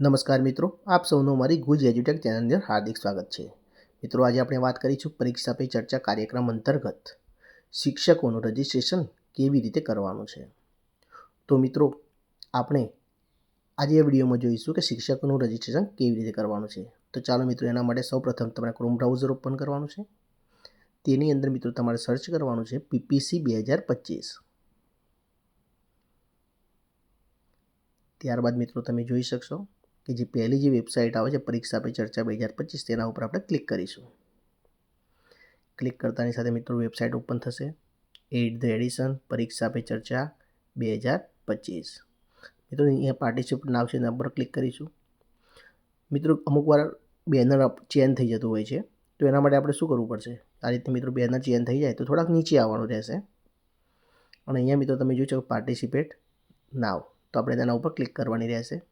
નમસ્કાર મિત્રો, આપ સૌનું મારી ગુજ એજ્યુટેક ચેનલની અંદર હાર્દિક સ્વાગત છે. મિત્રો, આજે આપણે વાત કરીશું પરીક્ષા પે ચર્ચા કાર્યક્રમ અંતર્ગત શિક્ષકોનું રજિસ્ટ્રેશન કેવી રીતે કરવાનું છે. તો મિત્રો, આપણે આજે વિડીયોમાં જોઈશું કે શિક્ષકોનું રજિસ્ટ્રેશન કેવી રીતે કરવાનું છે. તો ચાલો મિત્રો, એના માટે સૌપ્રથમ તમારે ક્રોમ બ્રાઉઝર ઓપન કરવાનું છે. તેની અંદર મિત્રો તમારે સર્ચ કરવાનું છે પીપીસી બે હજાર પચીસ. ત્યારબાદ મિત્રો તમે જોઈ શકશો કે જે પહેલી જે વેબસાઇટ આવે છે, પરીક્ષા પે ચર્ચા બે હજાર પચીસ, તેના ઉપર આપણે ક્લિક કરીશું. ક્લિક કરતાની સાથે મિત્રો વેબસાઇટ ઓપન થશે. Eighth edition Pariksha Pe Charcha બે હજાર પચીસ. મિત્રો, અહીંયા પાર્ટિસિપન્ટ નામ છે, એના પર ક્લિક કરીશું. મિત્રો, અમુક વાર બેનર ચેન્જ થઈ જતું હોય છે, તો એના માટે આપણે શું કરવું પડશે? આ રીતે મિત્રો બેનર ચેન્જ થઈ જાય, તો થોડાક નીચે આવવાનું રહેશે. અને અહીંયા મિત્રો તમે જોઈ શકો પાર્ટિસિપેટ નાવ તો આપણે તેના ઉપર ક્લિક કરવાની રહેશે.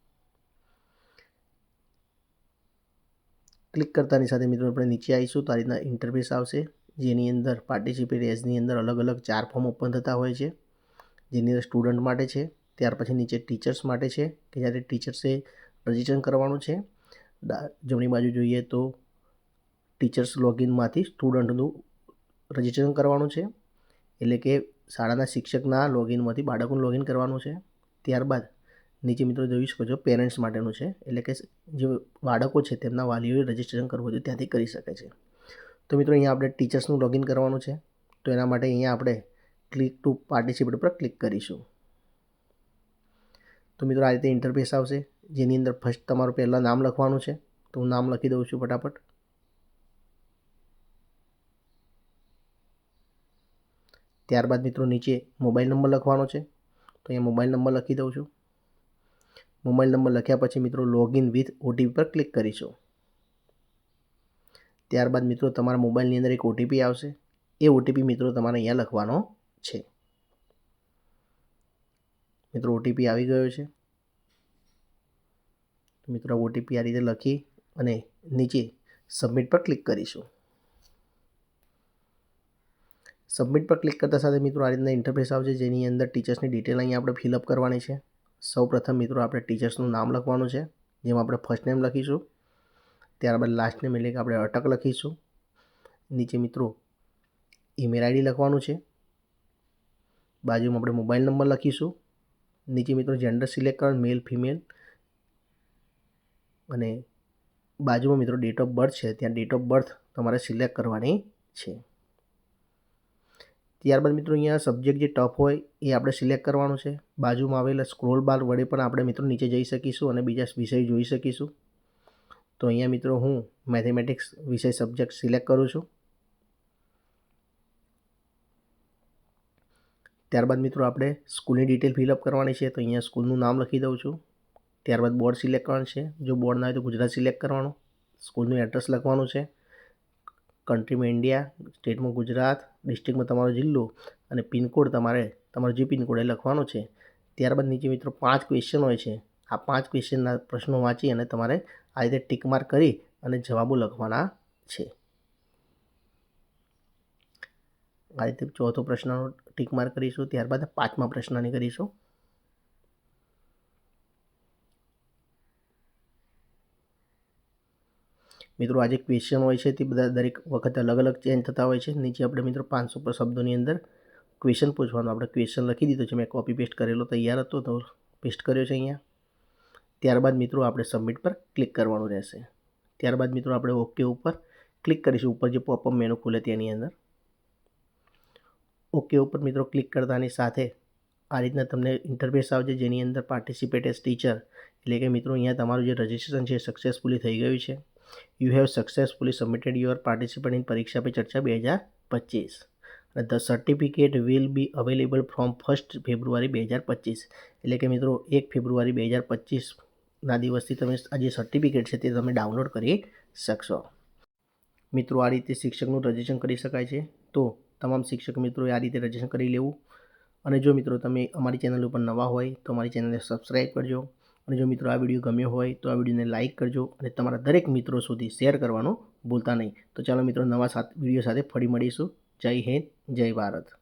ક્લિક કરતાની સાથે મિત્રો આપણે નીચે આવીશું. તો આ રીતના ઇન્ટરફેસ આવશે, જેની અંદર પાર્ટિસિપેટ એઝની અંદર અલગ અલગ ચાર ફોર્મ ઓપન થતા હોય છે. જેની અંદર સ્ટુડન્ટ માટે છે, ત્યાર પછી નીચે ટીચર્સ માટે છે, કે જ્યારે ટીચર્સે રજિસ્ટ્રેશન કરવાનું છે જમણી બાજુ જોઈએ તો ટીચર્સ લોગિનમાંથી સ્ટુડન્ટનું રજિસ્ટ્રેશન કરવાનું છે. એટલે કે શાળાના શિક્ષકના લોગિનમાંથી બાળકોનું લોગિન કરવાનું છે. ત્યારબાદ નીચે મિત્રો જોઈ શકો છો પેરેન્ટ્સ માટેનું છે. એટલે કે જે બાળકો છે, તેમના વાલીઓએ રજિસ્ટ્રેશન કરવું હોય ત્યાંથી કરી શકે છે. તો મિત્રો અહીંયા આપણે ટીચર્સનું લોગિન કરવાનું છે. તો એના માટે અહીંયા આપણે ક્લિક ટુ પાર્ટિસિપેટ પર ક્લિક કરીશું. તો મિત્રો આ રીતે ઇન્ટરફેસ આવશે. જેની અંદર ફર્સ્ટ તમારું પહેલાં નામ લખવાનું છે. તો હું નામ લખી દઉં છું ફટાફટ. ત્યારબાદ મિત્રો નીચે મોબાઈલ નંબર લખવાનો છે. તો અહીંયા મોબાઈલ નંબર લખી દઉં છું. મોબાઈલ નંબર લખ્યા પછી મિત્રો લોગિન વિથ ઓટીપી પર ક્લિક કરીશું. ત્યારબાદ મિત્રો તમારા મોબાઈલની અંદર એક ઓટીપી આવશે. એ ઓટીપી મિત્રો તમારે અહીંયા લખવાનો છે. મિત્રો ઓટીપી આવી ગયો છે. મિત્રો ઓટીપી આ રીતે લખી અને નીચે સબમિટ પર ક્લિક કરીશું. સબમિટ પર ક્લિક કરતા સાથે મિત્રો આ રીતના ઇન્ટરફેસ આવશે જેની અંદર ટીચર્સની ડિટેલ અહીંયા આપણે ફિલઅપ કરવાની છે. સૌ પ્રથમ મિત્રો આપણે ટીચર્સનું નામ લખવાનું છે, જેમાં આપણે ફર્સ્ટ નેમ લખીશું. ત્યારબાદ લાસ્ટ નેમ એટલે કે આપણે અટક લખીશું. નીચે મિત્રો ઈમેલ આઈડી લખવાનું છે. બાજુમાં આપણે મોબાઈલ નંબર લખીશું. નીચે મિત્રો જેન્ડર સિલેક્ટ કરવાનું મેલ ફિમેલ અને બાજુમાં મિત્રો ડેટ ઓફ બર્થ છે, ત્યાં ડેટ ઓફ બર્થ તમારે સિલેક્ટ કરવાની છે. ત્યારબાદ મિત્રો અહીંયા સબ્જેક્ટ જે ટફ હોય એ આપણે સિલેક્ટ કરવાનું છે. બાજુમાં આવેલા સ્ક્રોલ બાર વડે પણ આપણે મિત્રો નીચે જઈ શકીશું અને બીજા વિષય જોઈ શકીશું. તો અહીંયા મિત્રો હું મેથેમેટિક્સ વિષય સબ્જેક્ટ સિલેક્ટ કરું છું. ત્યારબાદ મિત્રો આપણે સ્કૂલની ડિટેલ ફિલઅપ કરવાની છે તો અહીંયા સ્કૂલનું નામ લખી દઉં છું. ત્યારબાદ બોર્ડ સિલેક્ટ કરવાનું છે. જો બોર્ડ ના હોય તો ગુજરાત સિલેક્ટ કરવાનું. સ્કૂલનું એડ્રેસ લખવાનું છે. કન્ટ્રીમાં ઇન્ડિયા, સ્ટેટમાં ગુજરાત, ડિસ્ટ્રિક્ટમાં તમારો જિલ્લો અને પિનકોડ તમારે, તમારો જે પિનકોડ એ લખવાનો છે. ત્યારબાદ નીચે મિત્રો પાંચ ક્વેશ્ચન હોય છે. આ પાંચ ક્વેશ્ચનના પ્રશ્નો વાંચી અને તમારે આ રીતે ટીક માર્ક કરી અને જવાબો લખવાના છે. આ રીતે ચોથો પ્રશ્નનો ટીક માર્ક કરીશું. ત્યારબાદ પાંચમા પ્રશ્નની કરીશું. મિત્રો આ જે ક્વેશ્ચન હોય છે, તે બધા દરેક વખતે અલગ અલગ ચેન્જ થતા હોય છે. નીચે આપણે મિત્રો પાંચસો શબ્દોની અંદર ક્વેશ્ચન પૂછવાનું આપણે ક્વેશ્ચન લખી દીધું છે. મેં કોપી પેસ્ટ કરેલો, તૈયાર હતો, તો પેસ્ટ કર્યો છે અહીંયા. ત્યારબાદ મિત્રો, આપણે સબમિટ પર ક્લિક કરવાનું રહેશે. ત્યારબાદ મિત્રો, આપણે ઓકે ઉપર ક્લિક કરીશું. ઉપર જે પોપઅપ મેનુ ખુલે તેની અંદર. ઓકે ઉપર મિત્રો ક્લિક કરતાની સાથે આ રીતના તમને ઇન્ટરફેસ આવશે જેની અંદર પાર્ટિસિપેટ એઝ ટીચર એટલે કે મિત્રો, અહીંયા તમારું જે રજિસ્ટ્રેશન છે સક્સેસફુલી થઈ ગયું છે. You have successfully submitted your participate in Pariksha Pe Charcha બે હજાર પચીસ અને the certificate will be available from first February બે હજાર પચીસ એટલે કે મિત્રો, એક ફેબ્રુઆરી બે હજાર પચીસના દિવસથી તમે આ જે સર્ટિફિકેટ છે તે તમે ડાઉનલોડ કરી શકશો. મિત્રો, આ રીતે શિક્ષકનું રજિસ્ટ્રેશન કરી શકાય છે. તો તમામ શિક્ષક મિત્રોએ આ રીતે રજિસ્ટ્રેશન કરી લેવું. અને જો મિત્રો, તમે અમારી ચેનલ ઉપર નવા હોય તો અમારી ચેનલને સબસ્ક્રાઈબ કરજો. અને જો મિત્રો આ વીડિયો ગમ્યો હોય તો આ વિડીયોને લાઇક કરજો અને તમારા દરેક મિત્રો સુધી શેર કરવાનું ભૂલતા નહીં. તો ચાલો મિત્રો નવા સાથ વીડિયો સાથે ફરી મળીશું. જય હિન્દ, જય ભારત.